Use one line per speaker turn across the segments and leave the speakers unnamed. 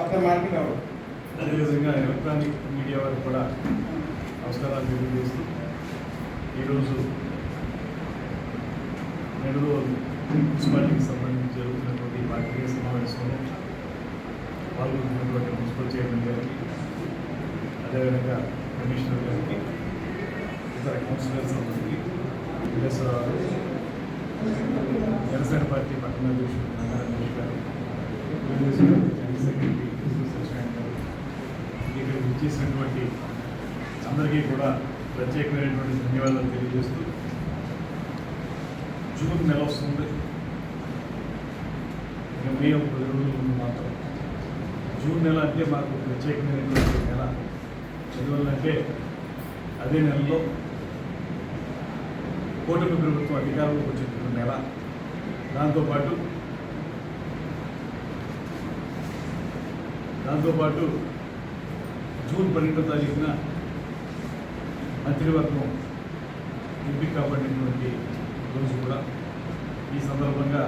పక్క మార్కెట్ అవ్వదు
అదేవిధంగా ఎలక్ట్రానిక్ మీడియా వారికి కూడా నమస్కారాలు తెలియజేస్తూ ఈరోజు నెల్లూరు మున్సిపాలిటీకి సంబంధించి జరుగుతున్నటువంటి పార్టీ సమావేశంలో పాల్గొంటున్నటువంటి మున్సిపల్ చైర్మన్ గారికి అదేవిధంగా కమిషనర్ గారికి ఇతర కౌన్సిలర్ అందరికీ విలేశ్వరరావు జనసేన పార్టీ పట్టణ అధ్యక్షుడు నారాయణ నగర అధ్యక్షుడు సెక్రటరీ తెలుగుదేశం సత్యనారాయణ గారు ఇక్కడ ఇచ్చేసినటువంటి అందరికీ కూడా ప్రత్యేకమైనటువంటి ధన్యవాదాలు తెలియజేస్తూ జూన్ నెల వస్తుంది. ఇంకా మే ఒక పది రోజుల ముందు మాత్రం. జూన్ నెల అంటే మాకు ప్రత్యేకమైనటువంటి నెల. ఎందువల్లంటే అదే నెలలో కూటమి ప్రభుత్వం అధికారంలోకి వచ్చినటువంటి నెల. దాంతోపాటు దాంతోపాటు జూన్ పన్నెండో తారీఖున మంత్రివర్గం ఎంపిక కాబడినటువంటి రోజు కూడా ఈ సందర్భంగా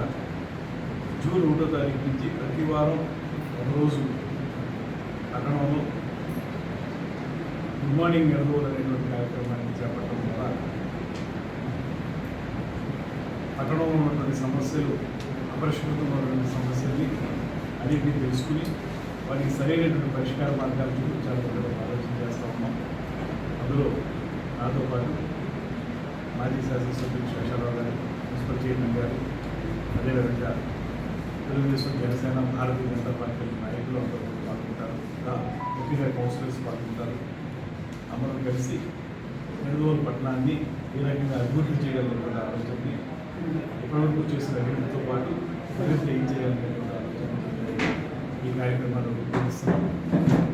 జూన్ ఒకటో తారీఖు నుంచి ప్రతి వారం ఒక రోజు పట్టణంలో గుడ్ మార్నింగ్ నెలవోలు అనేటువంటి కార్యక్రమాన్ని చేపట్టడం ద్వారా పట్టణంలో ఉన్నటువంటి సమస్యలు అపరిష్కృతంగా ఉన్నటువంటి సమస్యల్ని అన్నింటినీ తెలుసుకుని వాటికి సరైనటువంటి పరిష్కార మార్గాలు చూపించాలని ఆలోచన చేస్తూ ఉన్నాం. అందులో నాతో పాటు మాజీ శాసనసభ్యులు శేషారావు గారు మున్సిపల్ చైర్మన్ గారు అదేవిధంగా తెలుగుదేశం జనసేన భారతీయ జనతా పార్టీ నాయకులు అందరూ పాల్గొంటారు. ఇంకా ముఖ్యంగా కౌన్సిలర్స్ పాల్గొంటారు. అందరం కలిసి నెల్లూరు పట్టణాన్ని ఏ రకంగా అభివృద్ధి చేయాలనేటువంటి ఆలోచనని ఇప్పటివరకు చేసిన అభివృద్ధితో పాటు అభివృద్ధి ఏం చేయాలనేటువంటి కార్యక్రమాలు రూపొందిస్తున్నాం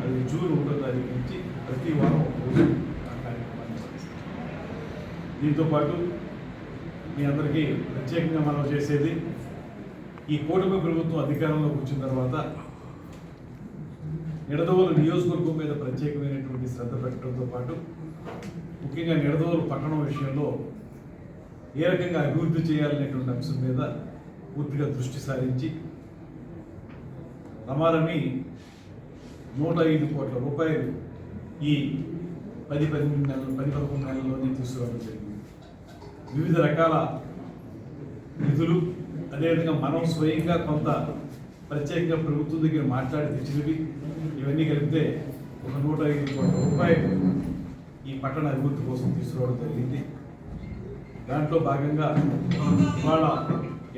అది జూన్ ఒకటో తారీఖు నుంచి ప్రతి వారం ఒకరోజు ఆ కార్యక్రమాన్ని దీంతోపాటు దీంతో పాటు మీ అందరికీ ప్రత్యేకంగా మనం చేసేది ఈ కూటమి ప్రభుత్వం అధికారంలోకి వచ్చిన తర్వాత నిడదవోలు నియోజకవర్గం మీద ప్రత్యేకమైనటువంటి శ్రద్ధ పెట్టడంతో పాటు ముఖ్యంగా నిడదవోలు పట్టణం విషయంలో ఏ రకంగా అభివృద్ధి చేయాలనేటువంటి అంశం మీద పూర్తిగా దృష్టి సారించి రమారమి నూట ఐదు కోట్ల రూపాయలు ఈ పది పదిహేను నెలలు పది పదకొండు నెలల్లోనే తీసుకురావడం జరిగింది. వివిధ రకాల నిధులు అదేవిధంగా మనం స్వయంగా కొంత ప్రత్యేకంగా ప్రభుత్వం దగ్గర మాట్లాడి తెచ్చినవి ఇవన్నీ కలిపితే ఒక నూట ఐదు కోట్ల రూపాయలు ఈ పట్టణ అభివృద్ధి కోసం తీసుకురావడం జరిగింది. దాంట్లో భాగంగా ఇవాళ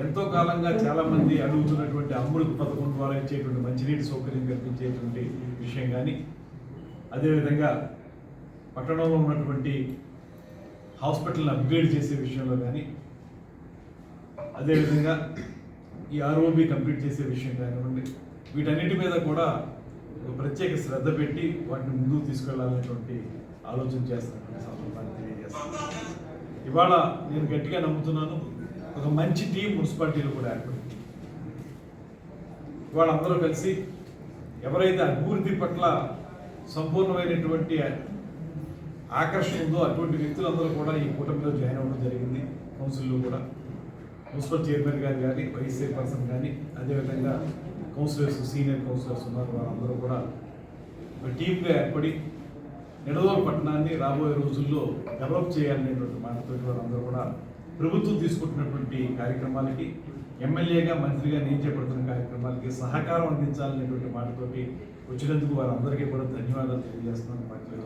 ఎంతో కాలంగా చాలామంది అడుగుతున్నటువంటి అమృత్ పథకం ద్వారా ఇచ్చేటువంటి మంచినీటి సౌకర్యం కల్పించేటువంటి విషయం కానీ అదేవిధంగా పట్టణంలో ఉన్నటువంటి హాస్పిటల్ని అప్గ్రేడ్ చేసే విషయంలో కానీ అదేవిధంగా ఈ ఆర్ఓబి కంప్లీట్ చేసే విషయం కానివ్వండి వీటన్నిటి మీద కూడా ఒక ప్రత్యేక శ్రద్ధ పెట్టి వాటిని ముందుకు తీసుకెళ్ళాలనేటువంటి ఆలోచన చేస్తున్నటువంటి సందర్భాన్ని తెలియజేస్తాను. ఇవాళ నేను గట్టిగా నమ్ముతున్నాను ఒక మంచి టీం మున్సిపాలిటీలో కూడా ఏర్పడింది. ఇవాళ అందరూ కలిసి ఎవరైతే అభివృద్ధి పట్ల సంపూర్ణమైనటువంటి ఆకర్షణ ఉందో అటువంటి వ్యక్తులందరూ కూడా ఈ కూటమిలో జాయిన్ అవ్వడం జరిగింది. కౌన్సిల్లో కూడా మున్సిపల్ చైర్మన్ గారు కానీ వైస్ చైర్పర్సన్ కానీ అదేవిధంగా కౌన్సిలర్స్ సీనియర్ కౌన్సిలర్స్ ఉన్నారు. వాళ్ళందరూ కూడా ఒక టీమ్గా ఏర్పడి నిడదవోలు పట్టణాన్ని రాబోయే రోజుల్లో డెవలప్ చేయాలనేటువంటి మాటతో వాళ్ళందరూ కూడా ప్రభుత్వం తీసుకుంటున్నటువంటి కార్యక్రమాలకి ఎమ్మెల్యేగా మంత్రిగా నేను చేపడుతున్న కార్యక్రమాలకి సహకారం అందించాలనేటువంటి మాటతోటి వచ్చినందుకు వారందరికీ కూడా ధన్యవాదాలు తెలియజేస్తున్నాను పార్టీలో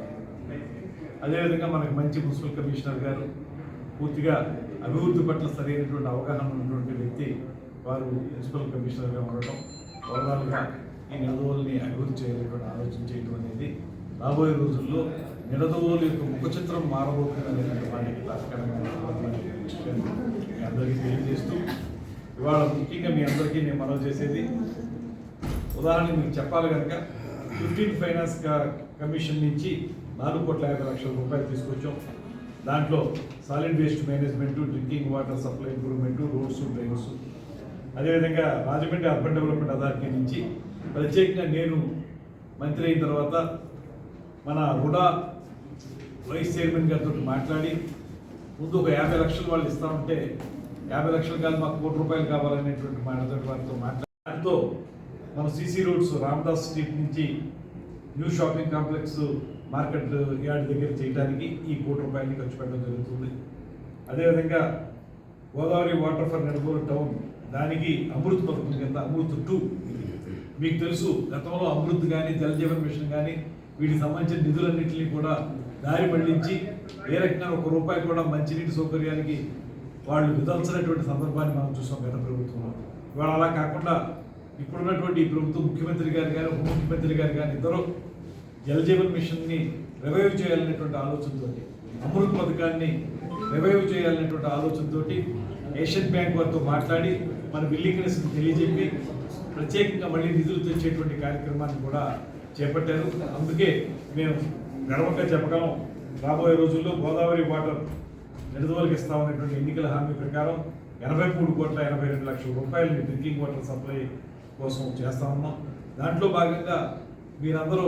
అదేవిధంగా మనకు మంచి మున్సిపల్ కమిషనర్ గారు పూర్తిగా అభివృద్ధి పట్ల సరైనటువంటి అవగాహన ఉన్నటువంటి వ్యక్తి వారు మున్సిపల్ కమిషనర్గా ఉండటం ఓవరాల్గా ఈ నిడదవోలుని అభివృద్ధి చేయాలనేటువంటి ఆలోచన చేయడం అనేది రాబోయే రోజుల్లో నిడదవోలు యొక్క ముఖ చిత్రం మారబోతుంది అనేటువంటి వాటికి తాత్కాలికంగా అందరికీ తెలియజేస్తూ ఇవాళ ముఖ్యంగా మీ అందరికీ నేను మనవి చేసేది ఉదాహరణకి మీకు చెప్పాలి కనుక ఫిఫ్టీన్ ఫైనాన్స్ కమిషన్ నుంచి నాలుగు కోట్ల యాభై లక్షల రూపాయలు తీసుకొచ్చాం. దాంట్లో solid waste management drinking water supply improvement roads drivers. అదేవిధంగా రాజమండ్రి అర్బన్ డెవలప్మెంట్ అథారిటీ నుంచి ప్రత్యేకంగా నేను మంత్రి అయిన తర్వాత మన రుడా వైస్ చైర్మన్ గారితో మాట్లాడి ముందు ఒక యాభై లక్షలు వాళ్ళు ఇస్తామంటే యాభై లక్షలు కాదు మాకు కోటి రూపాయలు కావాలనేటువంటి మాటతో వారితో మాట్లాడుతూ మనం మన రోడ్స్ రామదాస్ స్ట్రీట్ నుంచి new shopping complex market yard దగ్గర చేయడానికి ఈ కోటి రూపాయలని ఖర్చు పెట్టడం జరుగుతుంది. అదేవిధంగా గోదావరి వాటర్ ఫర్ నెడబోర్ టౌన్ దానికి అమృత్ పథకం కింద అమృత్ టూ మీకు తెలుసు గతంలో అమృత్ కానీ జలజీవన్ మిషన్ కానీ వీటికి సంబంధించిన నిధులన్నింటినీ కూడా దారి మళ్ళించి ఏ రకంగా ఒక రూపాయి కూడా మంచినీటి సౌకర్యానికి వాళ్ళు విదల్చినటువంటి సందర్భాన్ని మనం చూసాం గత ప్రభుత్వంలో. ఇవాళ అలా కాకుండా ఇప్పుడున్నటువంటి ఈ ప్రభుత్వం ముఖ్యమంత్రి గారు కానీ ఉప ముఖ్యమంత్రి గారు కానీ ఇద్దరు జలజీవన్ మిషన్ని రివైవ్ చేయాలనేటువంటి ఆలోచనతో అమృత్ పథకాన్ని రివైవ్ చేయాలనేటువంటి ఆలోచనతో ఏషియన్ బ్యాంక్ వారితో మాట్లాడి మన విల్లింగ్నెస్ తెలియజెప్పి ప్రత్యేకంగా మళ్ళీ నిధులు తెచ్చేటువంటి కార్యక్రమాన్ని కూడా చేపట్టారు. అందుకే మేము గర్వంగా చెప్పగలం రాబోయే రోజుల్లో గోదావరి వాటర్ నిడదవలకు ఇస్తామనేటువంటి ఎన్నికల హామీ ప్రకారం ఎనభై మూడు కోట్ల ఎనభై రెండు లక్షల రూపాయలని డ్రింకింగ్ వాటర్ సప్లై కోసం చేస్తా ఉన్నాం. దాంట్లో భాగంగా మీరందరూ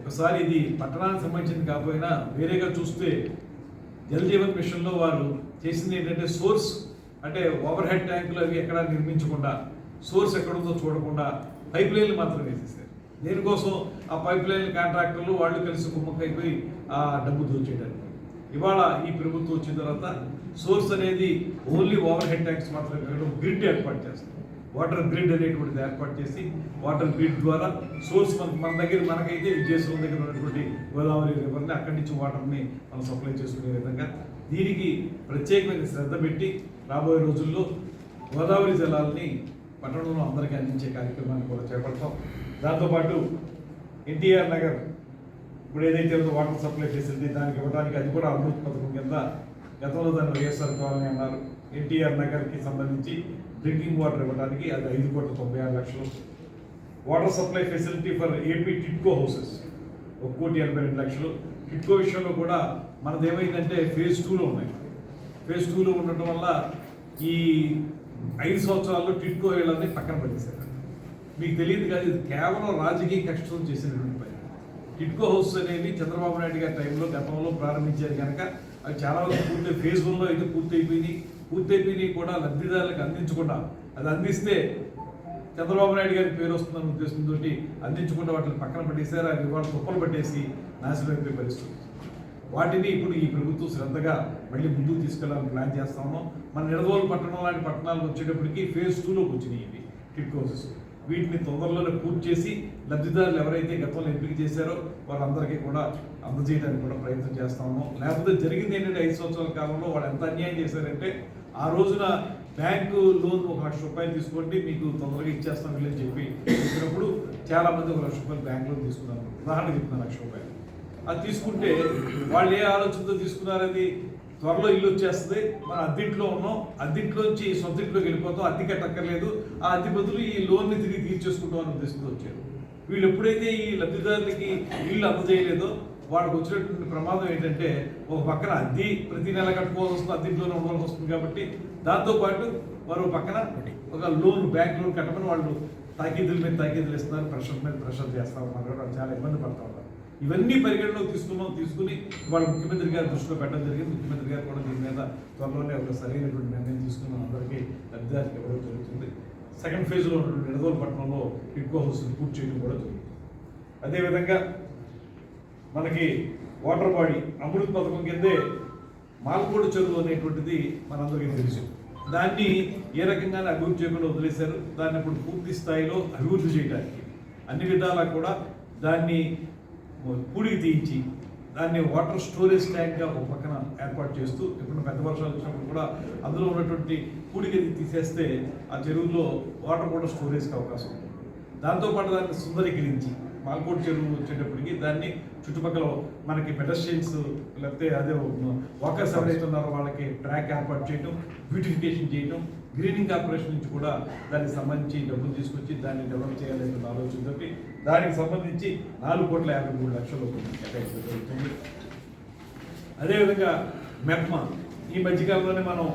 ఒకసారి ఇది పట్టణానికి సంబంధించింది కాకపోయినా వేరేగా చూస్తే జల్ జీవన్ మిషన్లో వారు చేసింది ఏంటంటే సోర్స్ అంటే ఓవర్ హెడ్ ట్యాంకులు అవి ఎక్కడ నిర్మించకుండా సోర్స్ ఎక్కడుందో చూడకుండా పైప్ లైన్లు మాత్రం వేసేసారు. దేనికోసం? ఆ పైప్ లైన్ కాంట్రాక్టర్లు వాళ్ళు కలిసి కుమ్మక్కైపోయి ఆ డబ్బు దోచేయడానికి. ఇవాళ ఈ ప్రభుత్వం వచ్చిన తర్వాత సోర్స్ అనేది ఓన్లీ ఓవర్ హెడ్ ట్యాంక్స్ మాత్రమే కాకుండా గ్రిడ్ ఏర్పాటు చేస్తాం. వాటర్ గ్రిడ్ అనేటువంటిది ఏర్పాటు చేసి వాటర్ గ్రిడ్ ద్వారా సోర్స్ మన మన దగ్గర మనకైతే విజయశ్వరం దగ్గర ఉన్నటువంటి గోదావరి రివర్ని అక్కడి నుంచి వాటర్ని మనం సప్లై చేసుకునే విధంగా దీనికి ప్రత్యేకమైన శ్రద్ధ పెట్టి రాబోయే రోజుల్లో గోదావరి జలాల్ని పట్టణంలో అందరికీ అందించే కార్యక్రమాన్ని కూడా చేపడతాం. దాంతోపాటు ఎన్టీఆర్ నగర్ ఇప్పుడు ఏదైతే ఉందో వాటర్ సప్లై ఫెసిలిటీ దానికి ఇవ్వడానికి అది కూడా అమృత్ పథకం కింద గతంలో దాన్ని వైఎస్ఆర్ కాలనీ అన్నారు. ఎన్టీఆర్ నగర్కి సంబంధించి డ్రింకింగ్ వాటర్ ఇవ్వడానికి అది ఐదు కోట్ల తొంభై ఆరు లక్షలు. Water supply facility for A P TIDCO houses ఒక కోటి ఎనభై రెండు లక్షలు. టిట్కో విషయంలో కూడా మనది ఏమైందంటే ఫేజ్ టూలో ఉన్నాయి. ఫేజ్ టూలో ఉండటం వల్ల ఈ ఐదు సంవత్సరాల్లో టిట్కో వీళ్ళని పక్కన పడేశారు మీకు తెలియదు కాదు ఇది కేవలం రాజకీయ కష్టం చేసినటువంటి పని. టిట్కో హౌస్ అనేవి చంద్రబాబు నాయుడు గారి టైంలో గతంలో ప్రారంభించారు కనుక అవి చాలా వరకు పూర్తి ఫేజ్ వన్లో అయితే పూర్తయిపోయినాయి. పూర్తయిపోయినాయి కూడా లబ్ధిదారులకు అందించకుండా అది అందిస్తే చంద్రబాబు నాయుడు గారి పేరు వస్తుందన్న ఉద్దేశంతో అందించకుండా వాటిని పక్కన పట్టేశారు అవి వాళ్ళు కుప్పలు పట్టేసి నాశనం పరిస్థితి. వాటిని ఇప్పుడు ఈ ప్రభుత్వం శ్రద్ధగా మళ్ళీ ముందుకు తీసుకెళ్ళాలని ప్లాన్ చేస్తా ఉన్నాం. మన నిడదోలు పట్టణం లాంటి పట్టణాలకు వచ్చేటప్పటికి ఫేజ్ టూలోకి వచ్చినాయి ఇవి కిట్ హౌసెస్. వీటిని తొందరలోనే పూర్తి చేసి లబ్ధిదారులు ఎవరైతే గతంలో ఎంపిక చేశారో వాళ్ళందరికీ కూడా అందజేయడానికి కూడా ప్రయత్నం చేస్తాము లేకపోతే జరిగింది ఏంటంటే ఐదు సంవత్సరాల కాలంలో వాళ్ళు ఎంత అన్యాయం చేశారంటే ఆ రోజున బ్యాంకు లోన్ ఒక లక్ష రూపాయలు తీసుకోండి మీకు తొందరగా ఇచ్చేస్తాం వీళ్ళని చెప్పి చెప్పినప్పుడు చాలా మంది ఒక లక్ష రూపాయలు బ్యాంక్ లోన్ తీసుకున్నారు. ఉదాహరణ చెప్తున్నారు లక్ష రూపాయలు. అది తీసుకుంటే వాళ్ళు ఏ ఆలోచనతో తీసుకున్నారది? త్వరలో ఇల్లు వచ్చేస్తుంది. మనం అద్దెంట్లో ఉన్నాం. అద్దెంట్లోంచి సొంత ఇంట్లోకి వెళ్ళిపోతాం. అద్దె కట్టక్కర్లేదు. ఆ అద్దె బదులు ఈ లోన్ని తిరిగి తీర్చేసుకుంటాం అనే ఉద్దేశంతో వచ్చారు. వీళ్ళు ఎప్పుడైతే ఈ లబ్ధిదారులకి ఇల్లు అందజేయలేదో వాళ్ళకి వచ్చినటువంటి ప్రమాదం ఏంటంటే ఒక పక్కన అద్దె ప్రతి నెల కట్టుకోవాల్సి వస్తుంది. అద్దెంట్లోనే ఉండవలసి వస్తుంది కాబట్టి దాంతోపాటు మరో పక్కన ఒక లోన్ బ్యాంక్ లోన్ కట్టమని వాళ్ళు తాకీదుల మీద తాకీదులు ఇస్తున్నారు ప్రెషర్ మీద ప్రెషర్ చేస్తా ఉన్నారు. చాలా ఇబ్బంది పడతా ఇవన్నీ పరిగణలోకి తీసుకున్నాం తీసుకుని వాళ్ళ ముఖ్యమంత్రి గారి దృష్టిలో పెట్టడం జరిగింది. ముఖ్యమంత్రి గారు కూడా దీని మీద త్వరలోనే ఒక సరైనటువంటి నిర్ణయం తీసుకున్నాం. అందరికీ లబ్ధిదారికి ఇవ్వడం జరుగుతుంది. సెకండ్ ఫేజ్లో ఉన్నటువంటి నిడదోలు పట్టణంలో టిడ్కో హౌస్ పూర్తి చేయడం కూడా జరుగుతుంది. అదేవిధంగా మనకి వాటర్ బాడీ అమృత్ పథకం కిందే మాల్కోడు చెరువు అనేటువంటిది మనందరికీ తెలుసు. దాన్ని ఏ రకంగానే అభివృద్ధి చేయకుండా వదిలేశారు. దాన్ని ఇప్పుడు పూర్తి స్థాయిలో అభివృద్ధి చేయడానికి అన్ని విధాలా కూడా దాన్ని పూడికి తీయించి దాన్ని వాటర్ స్టోరేజ్ ట్యాంక్గా ఒక పక్కన ఏర్పాటు చేస్తూ ఎప్పుడు పెద్ద వర్షాలు వచ్చినప్పుడు కూడా అందులో ఉన్నటువంటి పూడికి తీసేస్తే ఆ చెరువులో వాటర్ కూడా స్టోరేజ్కి అవకాశం ఉంటుంది. దాంతోపాటు దాన్ని సుందరీకరించి మాల్కోట్ చెరువు వచ్చేటప్పటికి దాన్ని చుట్టుపక్కల మనకి పెడస్ట్రియన్స్ లేకపోతే అదే వాకర్స్ ఎవరైతే ఉన్నారో వాళ్ళకి ట్రాక్ ఏర్పాటు చేయడం బ్యూటిఫికేషన్ చేయడం గ్రీనింగ్ కార్పొరేషన్ నుంచి కూడా దానికి సంబంధించి డబ్బులు తీసుకొచ్చి దాన్ని డెవలప్ చేయాలనే ఆలోచనతోటి దానికి సంబంధించి నాలుగు కోట్ల యాభై మూడు లక్షలు కేటాయించడం జరుగుతుంది అదేవిధంగా మెప్మా. ఈ మధ్యకాలంలోనే మనం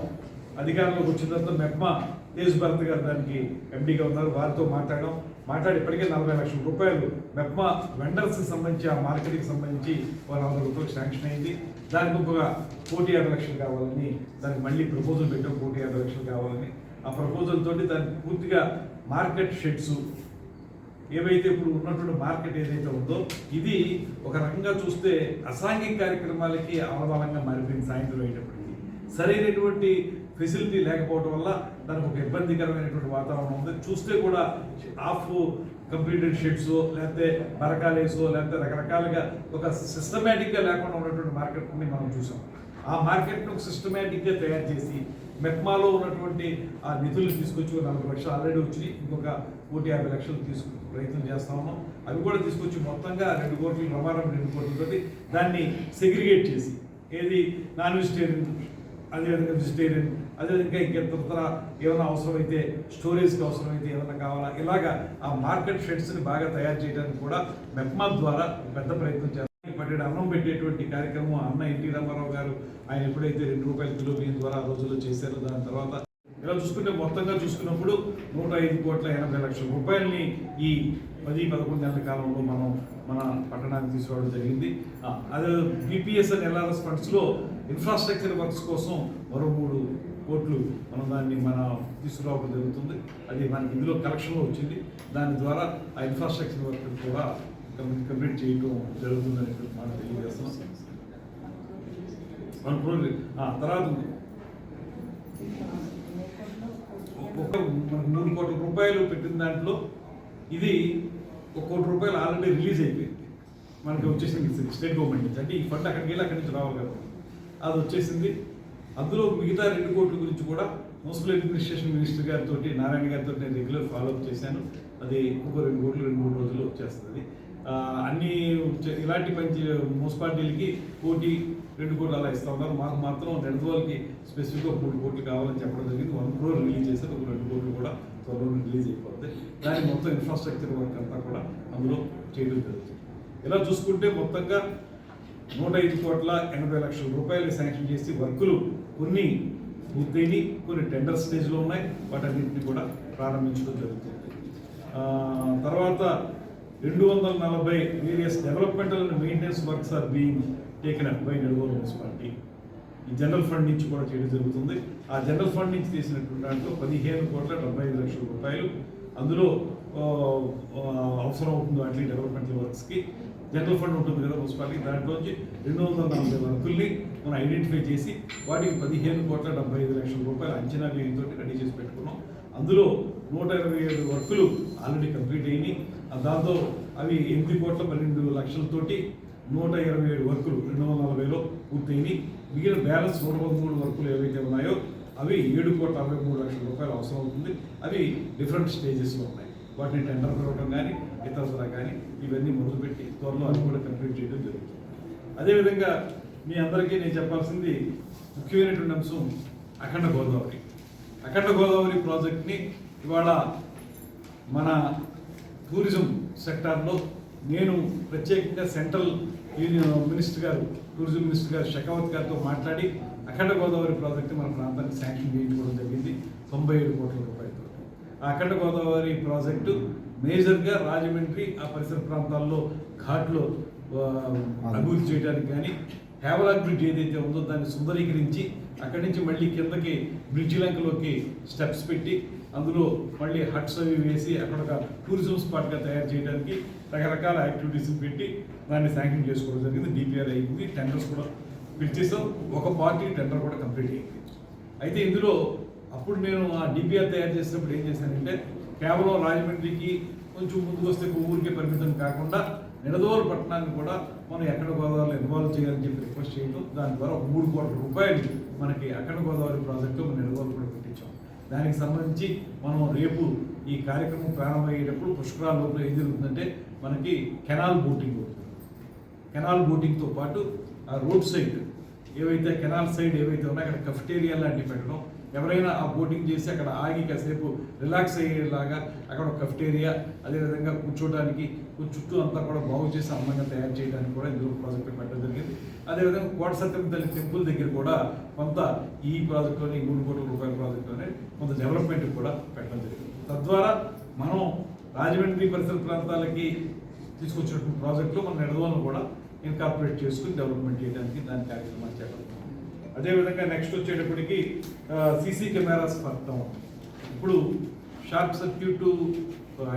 అధికారంలోకి వచ్చిన తర్వాత మెప్మా తేజ్ భరత్ గారు దానికి ఎండీగా ఉన్నారు. వారితో మాట్లాడడం మాట్లాడి ఇప్పటికే నలభై లక్షల రూపాయలు మెప్మా వెండర్స్ సంబంధించి ఆ మార్కెట్కి సంబంధించి వాళ్ళ నలభై రూపాయలు శాంక్షన్ అయింది. దానికి ఒక కోటి యాభై లక్షలు కావాలని దానికి మళ్ళీ ప్రపోజల్ పెట్టాం. కోటి యాభై లక్షలు కావాలని. ఆ ప్రపోజల్ తోటి దానికి పూర్తిగా మార్కెట్ షెడ్స్ ఏవైతే ఇప్పుడు ఉన్నటువంటి మార్కెట్ ఏదైతే ఉందో ఇది ఒక రకంగా చూస్తే అసాంఘిక కార్యక్రమాలకి అవలబలంగా మారిపోయింది సాయంత్రం అయ్యేటప్పటికి. సరైనటువంటి ఫెసిలిటీ లేకపోవడం వల్ల దానికి ఒక ఇబ్బందికరమైనటువంటి వాతావరణం ఉంది. చూస్తే కూడా ఆఫ్ కంప్లీటెడ్ షెడ్స్ లేకపోతే బరకాలేసో లేకపోతే రకరకాలుగా ఒక సిస్టమేటిక్గా లేకుండా ఉన్నటువంటి మార్కెట్ని మనం చూసాం. ఆ మార్కెట్ను సిస్టమేటిక్గా తయారు చేసి మెక్మాలో ఉన్నటువంటి ఆ నిధులు తీసుకొచ్చి నలభై లక్షలు ఆల్రెడీ వచ్చి ఇంకొక కోటి యాభై లక్షలు తీసుకు ప్రయత్నం చేస్తా ఉన్నాం. అవి కూడా తీసుకొచ్చి మొత్తంగా రెండు కోట్లు రమారం రెండు కోట్లతోటి దాన్ని సెగ్రిగేట్ చేసి ఏది నాన్ వెజిటేరియన్ అదేవిధంగా వెజిటేరియన్ అదేవిధంగా ఇంకెత్తర ఏమైనా అవసరమైతే స్టోరేజ్కి అవసరమైతే ఏమైనా కావాలా? ఇలాగా ఆ మార్కెట్ షెడ్స్ని బాగా తయారు చేయడానికి కూడా మెప్మా ద్వారా పెద్ద ప్రయత్నం చేస్తాం పట్టేడు అన్నం పెట్టేటువంటి కార్యక్రమం అన్న ఎన్టీ రామారావు గారు ఆయన ఎప్పుడైతే రెండు రూపాయల కిలో బియ్యం ద్వారా ఆ రోజుల్లో చేశారో దాని తర్వాత ఇలా చూసుకుంటే మొత్తంగా చూసుకున్నప్పుడు నూట ఐదు కోట్ల ఎనభై లక్షల రూపాయలని ఈ పది పదకొండు నెలల కాలంలో మనం మన పట్టణానికి తీసుకురావడం జరిగింది. అదే బీపీఎస్ఎల్ ఎల్ఆర్ఎస్ ఫండ్స్లో ఇన్ఫ్రాస్ట్రక్చర్ వర్క్స్ కోసం మరో మూడు కోట్లు మనం దాన్ని మన తీసుకురావడం జరుగుతుంది. అది మనకి ఇందులో కలెక్షన్లో వచ్చింది. దాని ద్వారా ఆ ఇన్ఫ్రాస్ట్రక్చర్ వర్క్ కూడా కంప్లీట్ కంప్లీట్ చేయడం జరుగుతుందని మనం తెలియజేస్తున్నాం. మన తర్వాత ఉంది. మూడు కోట్ల రూపాయలు పెట్టిన దాంట్లో ఇది ఒక కోటి రూపాయలు ఆల్రెడీ రిలీజ్ అయిపోయింది. మనకి వచ్చేసింది స్టేట్ గవర్నమెంట్ నుంచి. అంటే ఈ ఫండ్ అక్కడికి వెళ్ళి అక్కడి నుంచి రావాలి కదా. అది వచ్చేసింది. అందులో మిగతా రెండు కోట్ల గురించి కూడా మున్సిపల్ అడ్మినిస్ట్రేషన్ మినిస్టర్ గారితో నారాయణ గారితో నేను రెగ్యులర్ ఫాలోఅప్ చేశాను. అది ఒక రెండు కోట్లు రెండు మూడు రోజులు వచ్చేస్తుంది ఆ, అన్ని చే- ఇలాంటి మంచి మున్సిపాలిటీలకి కోటి రెండు కోట్లు అలా ఇస్తా ఉన్నారు. మాకు మాత్రం నెడదోలకి స్పెసిఫిక్గా మూడు కోట్లు కావాలని చెప్పడం జరిగింది. వన్ క్రోర్ రిలీజ్ చేశారు ఒక రెండు కోట్లు కూడా త్వరలో రిలీజ్ అయిపోతుంది దాని మొత్తం ఇన్ఫ్రాస్ట్రక్చర్ వర్క్ అంతా కూడా అందులో చేయడం జరుగుతుంది. ఇలా చూసుకుంటే మొత్తంగా నూట ఐదు కోట్ల ఎనభై లక్షల రూపాయలు శాంక్షన్ చేసి వర్కులు కొన్ని పూర్తయినాయి కొన్ని టెండర్ స్టేజ్లో ఉన్నాయి. వాటన్నింటినీ కూడా ప్రారంభించడం జరుగుతుంది. తర్వాత రెండు వందల నలభై various developmental and maintenance works are being taken up by నెలగోలు municipality ఈ జనరల్ ఫండ్ నుంచి కూడా చేయడం జరుగుతుంది. ఆ జనరల్ ఫండ్ నుంచి తీసినటువంటి దాంట్లో పదిహేను కోట్ల డెబ్బై ఐదు లక్షల రూపాయలు అందులో అవసరం అవుతుంది వాటి డెవలప్మెంటల్ వర్క్స్కి జనరల్ ఫండ్ ఉంటుంది కదా మున్సిపాలిటీ దాంట్లోంచి రెండు వందల నలభై వర్కుల్ని మనం ఐడెంటిఫై చేసి వాటికి పదిహేను కోట్ల డెబ్బై ఐదు లక్షల రూపాయలు అంచనా వ్యయంతో రెడీ చేసి పెట్టుకున్నాం. అందులో నూట ఇరవై ఏడు వర్కులు ఆల్రెడీ కంప్లీట్ అయినాయి. దాంతో అవి ఎనిమిది కోట్ల పన్నెండు లక్షలతోటి నూట ఇరవై ఏడు వర్కులు రెండు వందల నలభైలో పూర్తయినాయి మిగిలిన బ్యాలెన్స్ నూట పదమూడు వర్కులు ఏవైతే ఉన్నాయో అవి ఏడు కోట్ల అరవై మూడు లక్షల రూపాయలు అవసరం అవుతుంది. అవి డిఫరెంట్ స్టేజెస్లో ఉన్నాయి. వాటిని టెండర్ పిలవడం కానీ ఇతరత్రా కానీ ఇవన్నీ మొదలుపెట్టి త్వరలో అవి కూడా కంప్లీట్ చేయడం జరుగుతుంది. అదేవిధంగా మీ అందరికీ నేను చెప్పాల్సింది ముఖ్యమైనటువంటి అంశం అఖండ గోదావరి. అఖండ గోదావరి ప్రాజెక్ట్ని ఇవాళ మన టూరిజం సెక్టార్లో నేను ప్రత్యేకంగా సెంట్రల్ యూనియన్ మినిస్టర్ గారు టూరిజం మినిస్టర్ గారు షెకావత్ గారితో మాట్లాడి అఖండ గోదావరి ప్రాజెక్టు మన ప్రాంతానికి శాంక్షన్ చేయించుకోవడం జరిగింది. తొంభై ఏడు కోట్ల రూపాయలతో. ఆ అఖండ గోదావరి ప్రాజెక్టు మేజర్గా రాజమండ్రి ఆ పరిసర ప్రాంతాల్లో ఘాట్లో అభివృద్ధి చేయడానికి కానీ హేవలాక్ బ్రిడ్జ్ ఏదైతే ఉందో దాన్ని సుందరీకరించి అక్కడి నుంచి మళ్ళీ కిందకి బ్రిడ్జి లంకలోకి స్టెప్స్ పెట్టి అందులో మళ్ళీ హట్స్ అవి వేసి అక్కడ ఒక టూరిజం స్పాట్గా తయారు చేయడానికి రకరకాల యాక్టివిటీస్ పెట్టి దాన్ని శాంక్షన్ చేసుకోవడం జరిగింది. డిపిఆర్ అయింది టెండర్స్ కూడా పిలిచేసాం ఒక పార్టీ టెండర్ కూడా కంప్లీట్ అయింది. అయితే ఇందులో అప్పుడు నేను ఆ డిపిఆర్ తయారు చేసినప్పుడు ఏం చేశానంటే కేవలం రాజమండ్రికి కొంచెం ముందుకు వస్తే ఊరికే పరిమితం కాకుండా నిడదవోలు పట్టణాన్ని కూడా మనం ఎక్కడ గోదావరిలో ఇన్వాల్వ్ చేయాలని చెప్పి రిక్వెస్ట్ చేయడం దాని ద్వారా ఒక మూడు కోట్ల రూపాయలు మనకి అక్కడ గోదావరి ప్రాజెక్టు మన దానికి సంబంధించి మనం రేపు ఈ కార్యక్రమం ప్రారంభమయ్యేటప్పుడు పుష్కరాల లోపల ఏం జరుగుతుందంటే మనకి కెనాల్ బోటింగ్ అవుతుంది కెనాల్ బోటింగ్తో పాటు ఆ రోడ్ సైడ్ ఏవైతే కెనాల్ సైడ్ ఏవైతే ఉన్నాయో అక్కడ కఫ్టేరియా లాంటివి పెట్టడం ఎవరైనా ఆ బోటింగ్ చేసి అక్కడ ఆగి కాసేపు రిలాక్స్ అయ్యేలాగా అక్కడ ఒక కఫ్టేరియా అదేవిధంగా కూర్చోడానికి చుట్టూ అంతా కూడా బాగు చేసి అందంగా తయారు చేయడానికి కూడా ఇందులో ప్రాజెక్ట్ పెట్టడం జరిగింది. అదేవిధంగా కోట సత్యం తల్లి టెంపుల్ దగ్గర కూడా కొంత ఈ ప్రాజెక్ట్లోని మూడు కోట్ల రూపాయల ప్రాజెక్ట్లోనే కొంత డెవలప్మెంట్ కూడా పెట్టడం జరిగింది. తద్వారా మనం రాజమండ్రి పరిసర ప్రాంతాలకి తీసుకొచ్చినటువంటి ప్రాజెక్టులో మన నెడదోలను కూడా ఇన్కార్పొరేట్ చేసుకుని డెవలప్మెంట్ చేయడానికి దాని కార్యక్రమాలు చేపడుతున్నాం. అదేవిధంగా నెక్స్ట్ వచ్చేటప్పటికి సీసీ కెమెరాస్ పడతాం ఇప్పుడు sharp circuit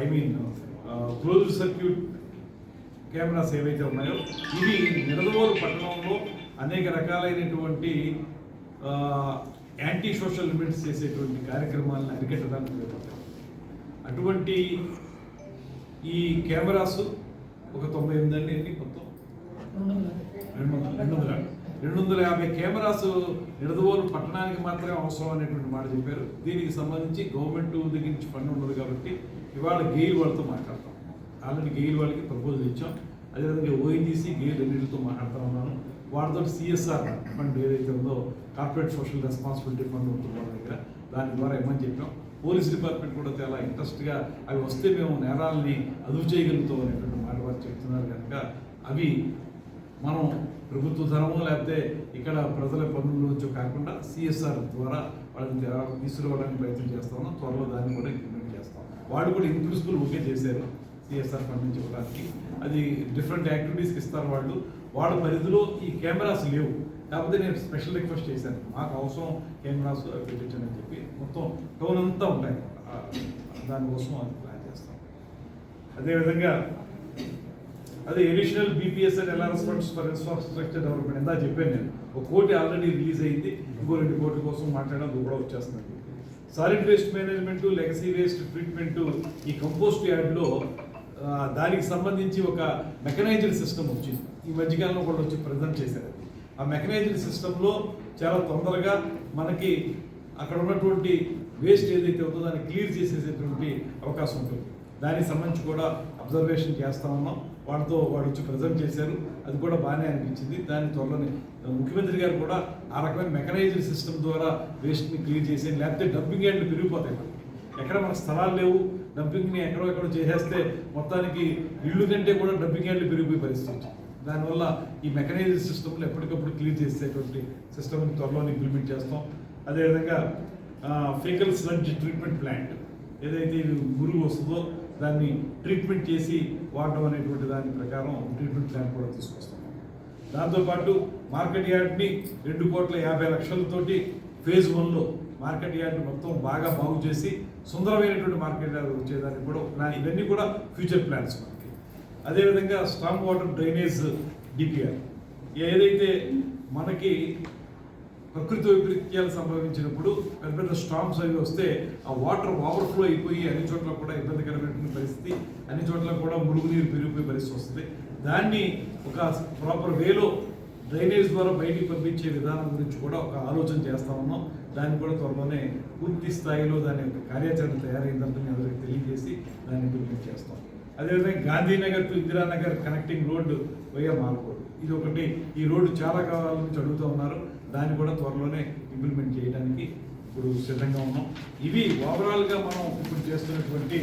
I mean close circuit cameras ఏవైతే ఉన్నాయో ఇవి నిడదవోలు పట్టణంలో అనేక రకాలైనటువంటి యాంటీ సోషల్ లిమిట్స్ చేసేటువంటి కార్యక్రమాలను అరికట్టడానికి ఉపయోగపడతాయి. అటువంటి ఈ కెమెరాస్ ఒక తొంభై ఎనిమిది అండి ఎన్ని మొత్తం? రెండు వందల. రెండు వందల రెండు వందల యాభై కెమెరాస్ నిడదవోలు పట్టణానికి మాత్రమే అవసరం అనేటువంటి మాట చెప్పారు. దీనికి సంబంధించి గవర్నమెంట్ దగ్గర నుంచి ఫండ్ ఉండదు కాబట్టి ఇవాళ గెయిల్ వాళ్ళతో మాట్లాడతాం. ఆల్రెడీ గెయిల్ వాళ్ళకి ప్రపోజల్ ఇచ్చాం. అదేవిధంగా ఓఎన్జీసీ గెయిల్ రెండింటితో మాట్లాడుతూ ఉన్నాను. వాటితో సిఎస్ఆర్ ఫండ్ ఏదైతే ఉందో కార్పొరేట్ సోషల్ రెస్పాన్సిబిలిటీ ఫండ్ ఉంటుంది వాళ్ళ దగ్గర దాని ద్వారా ఇవ్వమని చెప్పాం. పోలీస్ డిపార్ట్మెంట్ కూడా చాలా ఇంట్రెస్ట్గా అవి వస్తే మేము నేరాలని అదుపు చేయగలుగుతాం అనేటువంటి మాట వారు చెప్తున్నారు కనుక అవి మనం ప్రభుత్వ ధనము లేకపోతే ఇక్కడ ప్రజల పనుల నుంచి కాకుండా సిఎస్ఆర్ ద్వారా వాళ్ళని తీసుకురావడానికి ప్రయత్నం చేస్తాము త్వరలో దాన్ని కూడా ఇంప్లిమెంట్ చేస్తాం వాళ్ళు కూడా ఇన్ ఓకే చేశారు సిఎస్ఆర్ ఫండ్ నుంచి ఇవ్వడానికి అది డిఫరెంట్ యాక్టివిటీస్కి ఇస్తారు వాళ్ళు. వాళ్ళ పరిధిలో ఈ కెమెరాస్ లేవు. కాకపోతే నేను స్పెషల్ రిక్వెస్ట్ చేశాను. మాకు అవసరం కెమెరాస్ అవి అని చెప్పి. మొత్తం టోన్ అంతా ఉంటాయి. దానికోసం అది ప్లాన్ చేస్తాం. అదేవిధంగా అదే additional BPS and LRS funds for infrastructure development ఇందా చెప్పాను నేను. ఒక కోటి ఆల్రెడీ రిలీజ్ అయింది. ఇంకో రెండు కోట్ల కోసం మాట్లాడడం కూడా వచ్చేస్తుంది. Solid waste management legacy waste treatment ఈ కంపోస్ట్ యార్డ్లో దానికి సంబంధించి ఒక మెకనైజ్డ్ సిస్టమ్ వచ్చింది. ఈ మధ్యకాలంలో కూడా వచ్చి ప్రజెంట్ చేశారు ఆ మెకనైజ్డ్ సిస్టంలో చాలా తొందరగా మనకి అక్కడ ఉన్నటువంటి వేస్ట్ ఏదైతే ఉందో దాన్ని క్లియర్ చేసేసేటువంటి అవకాశం ఉంటుంది. దానికి సంబంధించి కూడా అబ్జర్వేషన్ చేస్తా ఉన్నాం. వాటితో వాడు వచ్చి ప్రజెంట్ చేశారు. అది కూడా బాగానే అనిపించింది. దాని త్వరలోనే ముఖ్యమంత్రి గారు కూడా ఆ రకమైన మెకనైజ్డ్ సిస్టమ్ ద్వారా వేస్ట్ని క్లియర్ చేసి లేకపోతే డంపింగ్ యార్డ్లు పెరిగిపోతాయి. ఎక్కడ మన స్థలాలు లేవు. డంపింగ్ని ఎక్కడో ఎక్కడో చేసేస్తే మొత్తానికి ఇల్లు కంటే కూడా డంపింగ్ యార్డ్లు పెరిగిపోయే పరిస్థితి దానివల్ల ఈ మెకనైజ్డ్ సిస్టమ్లు ఎప్పటికప్పుడు క్లియర్ చేసేటువంటి సిస్టమ్ని త్వరలో ఇంప్లిమెంట్ చేస్తాం. అదేవిధంగా ఫేకల్ స్లడ్జ్ ట్రీట్మెంట్ ప్లాంట్ ఏదైతే గురువు వస్తుందో దాన్ని ట్రీట్మెంట్ చేసి వాడడం అనేటువంటి దాని ప్రకారం ట్రీట్మెంట్ ప్లాన్ కూడా తీసుకొస్తాం. దాంతోపాటు మార్కెట్ యార్డ్ని రెండు కోట్ల యాభై లక్షలతోటి ఫేజ్ వన్లో మార్కెట్ యార్డ్ మొత్తం బాగా బాగు చేసి సుందరమైనటువంటి మార్కెట్ యార్డ్ వచ్చేదానికి కూడా నా ప్లాన్ ఇవన్నీ కూడా ఫ్యూచర్ ప్లాన్స్ మనకి. అదేవిధంగా స్ట్రాంగ్ వాటర్ డ్రైనేజ్ డిపిఆర్ ఏదైతే మనకి ప్రకృతి వైపరీత్యాలు సంభవించినప్పుడు పెద్ద పెద్ద స్టామ్స్ అవి వస్తే ఆ వాటర్ ఓవర్ఫ్లో అయిపోయి అన్ని చోట్ల కూడా ఇబ్బందికరమైనటువంటి పరిస్థితి అన్ని చోట్ల కూడా మురుగునీరు పెరిగిపోయే పరిస్థితి వస్తుంది. దాన్ని ఒక ప్రాపర్ వేలో డ్రైనేజ్ ద్వారా బయటికి పంపించే విధానం గురించి కూడా ఒక ఆలోచన చేస్తా ఉన్నాం. దాన్ని కూడా త్వరలోనే పూర్తి స్థాయిలో దాని యొక్క కార్యాచరణ తయారైందని మీ అందరికి తెలియజేసి దాన్ని ఇంప్లిమెంట్ చేస్తాం. అదేవిధంగా Gandhinagar to Indiranagar connecting road via మాల్కోడ్. ఇది ఒకటి. ఈ రోడ్డు చాలా కాలం నుంచి అడుగుతూ ఉన్నారు. దాన్ని కూడా త్వరలోనే ఇంప్లిమెంట్ చేయడానికి ఇప్పుడు సిద్ధంగా ఉన్నాం. ఇవి ఓవరాల్గా మనం ఇప్పుడు చేస్తున్నటువంటి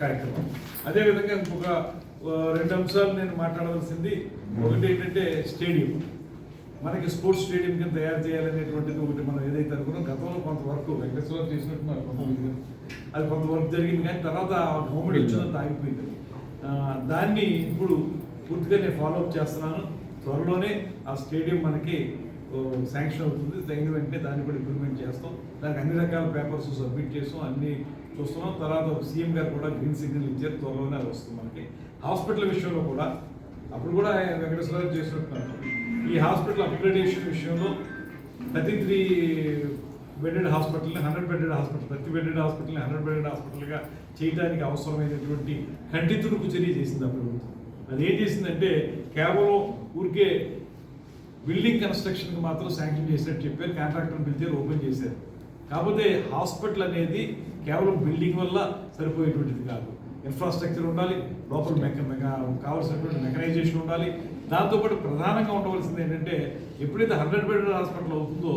కార్యక్రమం. అదేవిధంగా ఇంకొక రెండు అంశాలు నేను మాట్లాడవలసింది. ఒకటి ఏంటంటే స్టేడియం. మనకి స్పోర్ట్స్ స్టేడియం కింద తయారు చేయాలనేటువంటిది ఒకటి మనం ఏదైతే అనుకున్నాం గతంలో కొంతవరకు వెంకటేశ్వర కొంతమంది అది కొంతవరకు జరిగింది కానీ తర్వాత గవర్నమెంట్ వచ్చినంత ఆగిపోయింది దాన్ని ఇప్పుడు పూర్తిగా నేను ఫాలోఅప్ చేస్తున్నాను. త్వరలోనే ఆ స్టేడియం మనకి శాంక్షన్ అవుతుంది. తగిన వెంటనే దాన్ని కూడా ఇంప్లిమెంట్ చేస్తాం. దానికి అన్ని రకాల పేపర్స్ సబ్మిట్ చేస్తాం. అన్ని చూస్తున్నాం. తర్వాత సీఎం గారు కూడా గ్రీన్ సిగ్నల్ ఇచ్చారు. త్వరలోనే అది వస్తుంది మనకి. హాస్పిటల్ విషయంలో కూడా అప్పుడు కూడా వెంకటేశ్వర గారు చేసినట్టున్నారు. ఈ హాస్పిటల్ అప్గ్రేడేషన్ విషయంలో థర్టీ త్రీ బెడెడ్ హాస్పిటల్ని హండ్రెడ్ బెడెడ్ హాస్పిటల్ ప్రతి బెడెడ్ హాస్పిటల్ని హండ్రెడ్ బెడెడ్ హాస్పిటల్గా చేయడానికి అవసరమైనటువంటి కంటి తుడుపు చర్య చేసింది ఆ ప్రభుత్వం. అది ఏం చేసిందంటే కేవలం ఊరికే బిల్డింగ్ కన్స్ట్రక్షన్కి మాత్రం శాంక్షన్ చేసినట్టు చెప్పారు కాంట్రాక్టర్ పిలిచారు ఓపెన్ చేశారు. కాకపోతే హాస్పిటల్ అనేది కేవలం బిల్డింగ్ వల్ల సరిపోయేటువంటిది కాదు. ఇన్ఫ్రాస్ట్రక్చర్ ఉండాలి లోపల మెక మెక- కావాల్సినటువంటి మెకనైజేషన్ ఉండాలి. దాంతోపాటు ప్రధానంగా ఉండవలసింది ఏంటంటే ఎప్పుడైతే హండ్రెడ్ బెడ్ హాస్పిటల్ అవుతుందో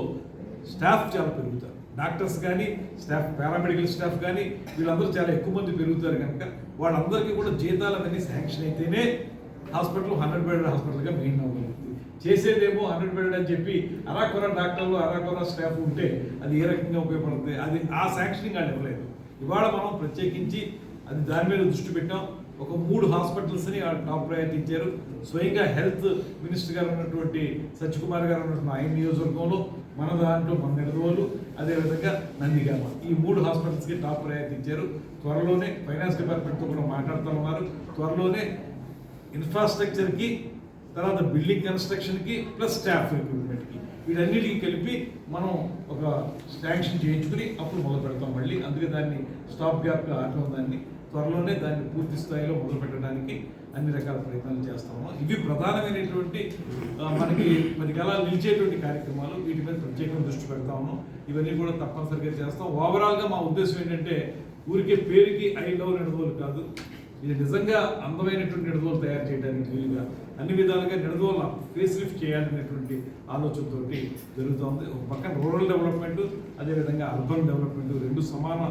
స్టాఫ్ చాలా పెరుగుతారు. డాక్టర్స్ కానీ స్టాఫ్ పారామెడికల్ స్టాఫ్ కానీ వీళ్ళందరూ చాలా ఎక్కువ మంది పెరుగుతారు కనుక వాళ్ళందరికీ కూడా జీతాలు అవన్నీ శాంక్షన్ అయితేనే హాస్పిటల్ హండ్రెడ్ బెడ్ హాస్పిటల్గా మెయిన్ అవ్వగలుగుతుంది చేసేదేమో హండ్రెడ్ బెడ్ అని చెప్పి అరాకొర డాక్టర్లు అరాకొర స్టాఫ్ ఉంటే అది ఏ రకంగా ఉపయోగపడుతుంది? అది ఆ శాంక్షనింగ్ వాళ్ళు ఇవ్వలేదు. ఇవాళ మనం ప్రత్యేకించి అది దాని మీద దృష్టి పెట్టాం. ఒక మూడు హాస్పిటల్స్ని వాళ్ళు టాప్ ప్రయారిటీ ఇచ్చారు. స్వయంగా హెల్త్ మినిస్టర్ గారు ఉన్నటువంటి సత్యకుమార్ గారు ఉన్నటువంటి ఆయన నియోజకవర్గంలో మన దాంట్లో మన నిడదవోలు అదేవిధంగా నందిగామ. ఈ మూడు హాస్పిటల్స్కి టాప్ ప్రయారిటీ ఇచ్చారు. త్వరలోనే ఫైనాన్స్ డిపార్ట్మెంట్తో కూడా మాట్లాడుతూ ఉన్నారు త్వరలోనే ఇన్ఫ్రాస్ట్రక్చర్కి తర్వాత బిల్డింగ్ కన్స్ట్రక్షన్కి ప్లస్ స్టాఫ్ రిక్రూట్మెంట్కి వీటన్నిటికి కలిపి మనం ఒక శాంక్షన్ చేయించుకుని అప్పుడు మొదలు పెడతాం మళ్ళీ. అందుకే దాన్ని స్టాప్ గ్యాప్గా ఆటం దాన్ని త్వరలోనే దాన్ని పూర్తి స్థాయిలో మొదలు పెట్టడానికి అన్ని రకాల ప్రయత్నాలు చేస్తాము ఇవి ప్రధానమైనటువంటి మనకి మనకి పది కాలాలు నిలిచేటువంటి కార్యక్రమాలు. వీటి మీద ప్రత్యేకంగా దృష్టి పెడతాము ఇవన్నీ కూడా తప్పనిసరిగా చేస్తాం. ఓవరాల్గా మా ఉద్దేశం ఏంటంటే ఊరికే పేరుకి ఐ లవ్ నిడదోలు కాదు. ఇది నిజంగా అందమైనటువంటి నిడదోలు తయారు చేయడానికి వీలుగా అన్ని విధాలుగా నిడదోల ఫేస్ లిఫ్ట్ చేయాలనేటువంటి ఆలోచనతోటి జరుగుతోంది. ఒక పక్కన రూరల్ డెవలప్మెంట్ అదేవిధంగా అర్బన్ డెవలప్మెంట్ రెండు సమాన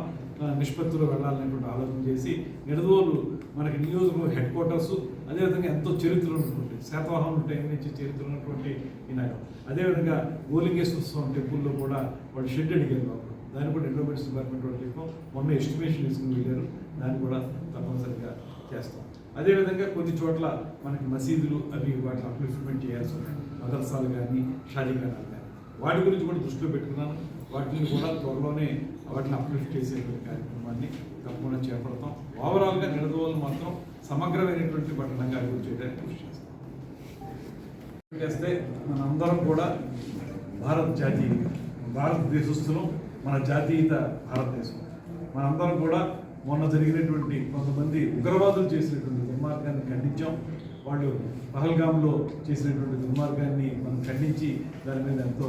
నిష్పత్తిలో వెళ్ళాలనేటువంటి ఆలోచన చేసి నిడదోలు మనకి నియోజకవర్గ హెడ్ క్వార్టర్స్ అదేవిధంగా ఎంతో చరిత్ర ఉన్నటువంటి శాతవాహనుల టైం నుంచి చరిత్ర ఉన్నటువంటి ఈ నగరం. అదేవిధంగా గోలింగేశ్వర స్వామి టెంపుల్లో కూడా వాళ్ళు షెడ్ అడిగారు. దాన్ని కూడా ఎండోమెంట్స్ డిపార్ట్మెంట్ వాళ్ళు చెప్పాం మొన్న ఎస్టిమేషన్ తీసుకుని వెళ్ళారు. దాన్ని కూడా తప్పనిసరిగా చేస్తాం. అదేవిధంగా కొన్ని చోట్ల మనకి మసీదులు అవి వాటిని అప్లిఫ్ట్మెంట్ చేయాల్సి ఉన్నాయి మదర్సాలు కానీ షాదీఖానాలు కానీ. వాటి గురించి కూడా దృష్టిలో పెట్టుకున్నాను. వాటిని కూడా త్వరలోనే వాటిని అప్లిఫ్ట్ చేసేటువంటి కార్యక్రమాన్ని తప్పకుండా చేపడతాం. ఓవరాల్గా నిడదవోలు మాత్రం సమగ్రమైనటువంటి పట్టణంగా అభివృద్ధి చేయడానికి కృషి చేస్తాం. చేస్తే మనందరం కూడా భారత్ జాతీయ భారతదేశస్తులం మన జాతీయత భారతదేశం. మనందరం కూడా మొన్న జరిగినటువంటి కొంతమంది ఉగ్రవాదులు చేసినటువంటి దుర్మార్గాన్ని ఖండించాం. వాళ్ళు పహల్గామ్లో చేసినటువంటి దుర్మార్గాన్ని మనం ఖండించి దాని మీద ఎంతో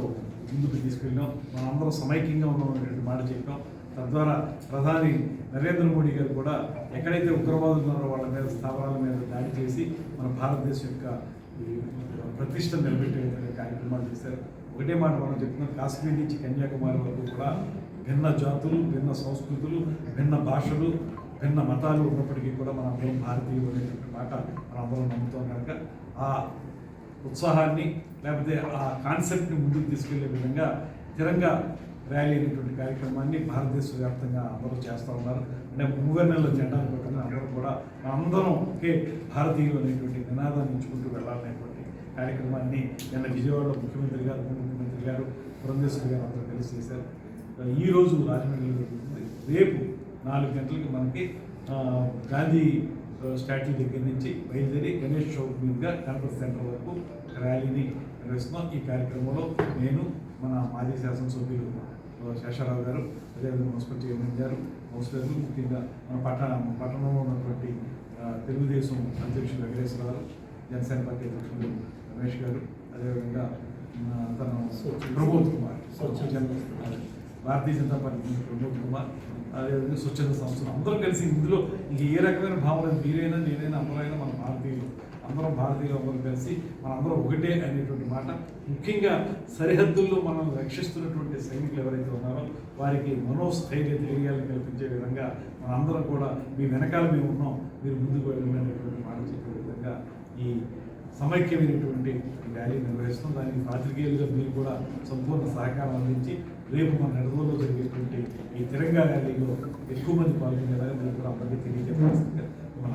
ముందుకు తీసుకెళ్ళాం మనందరం సమైక్యంగా ఉన్నాం అనేటువంటి మాట చెప్పాం. తద్వారా ప్రధాని నరేంద్ర మోడీ గారు కూడా ఎక్కడైతే ఉగ్రవాదులు ఉన్నారో వాళ్ళ మీద స్థావరాల మీద దాడి చేసి మన భారతదేశం యొక్క ప్రతిష్ట నిలబెట్టే కార్యక్రమాలు చేశారు. ఒకటే మాట మనం చెప్తున్నాం. కాశ్మీర్ నుంచి కన్యాకుమారి వరకు కూడా భిన్న జాతులు భిన్న సంస్కృతులు భిన్న భాషలు భిన్న మతాలు ఉన్నప్పటికీ కూడా మన అందరం భారతీయులు అనేటువంటి మాట మనందరం నమ్ముతాం కనుక ఆ ఉత్సాహాన్ని లేకపోతే ఆ కాన్సెప్ట్ని ముందుకు తీసుకెళ్ళే విధంగా తిరంగా ర్యాలీ అనేటువంటి కార్యక్రమాన్ని భారతదేశ వ్యాప్తంగా అందరూ చేస్తూ ఉన్నారు. అంటే మూగన్నెల జెండాలు పట్టుకుని అందరూ కూడా అందరం ఒకే భారతీయులు అనేటువంటి నినాదాన్ని ఇచ్చుకుంటూ వెళ్ళాలనేటువంటి కార్యక్రమాన్ని నిన్న విజయవాడలో ముఖ్యమంత్రి గారు ఉప ముఖ్యమంత్రి గారు పురంధేశ్వరి గారు అందరూ కలిసి చేశారు. ఈ రోజు రాజమండ్రిలో జరుగుతుంది రేపు నాలుగు గంటలకి మనకి గాంధీ స్టాట్యూ దగ్గర నుంచి బయలుదేరి గణేష్ చౌక్ మీదుగా గణపతి సెంటర్ వరకు ర్యాలీని నిర్వహిస్తున్నాం. ఈ కార్యక్రమంలో నేను మన మాజీ శాసనసభ్యులు శేషారావు గారు అదేవిధంగా మున్సిపల్ చైర్మన్ గారు కౌన్సిలర్లు ముఖ్యంగా మన పట్టణ పట్టణంలో ఉన్నటువంటి తెలుగుదేశం అధ్యక్షులు వెంకటేశ్వర గారు జనసేన పార్టీ అధ్యక్షులు రమేష్ గారు అదేవిధంగా తను ప్రమోద్ కుమార్ భారతీయ జనతా పార్టీ ప్రమోద్ కుమార్ అదేవిధంగా స్వచ్ఛంద సంస్థలు అందరూ కలిసి ఇందులో ఇంక ఏ రకమైన భావన మీరైనా నేనైనా అందరైనా మన భారతీయులు అందరం భారతీయులు అందరం కలిసి మనందరం ఒకటే అనేటువంటి మాట. ముఖ్యంగా సరిహద్దుల్లో మనం రక్షిస్తున్నటువంటి సైనికులు ఎవరైతే ఉన్నారో వారికి మనోస్థైర్య ధైర్యాలను కల్పించే విధంగా మనందరం కూడా మీ వెనకాల మేము ఉన్నాం మీరు ముందుకు వెళ్ళండి అనేటువంటి మాట చెప్పే విధంగా ఈ సమైక్యమైనటువంటి ర్యాలీ నిర్వహిస్తాం దానికి పాత్రికేయులుగా మీరు కూడా సంపూర్ణ సహకారం అందించి రేపు మన నడువులో జరిగేటువంటి ఈ తెలంగాణ ర్యాలీలో ఎక్కువ మంది పాల్గొనేలాగా మీరు కూడా అందరికీ తెలియజేయాల్సిందిగా మన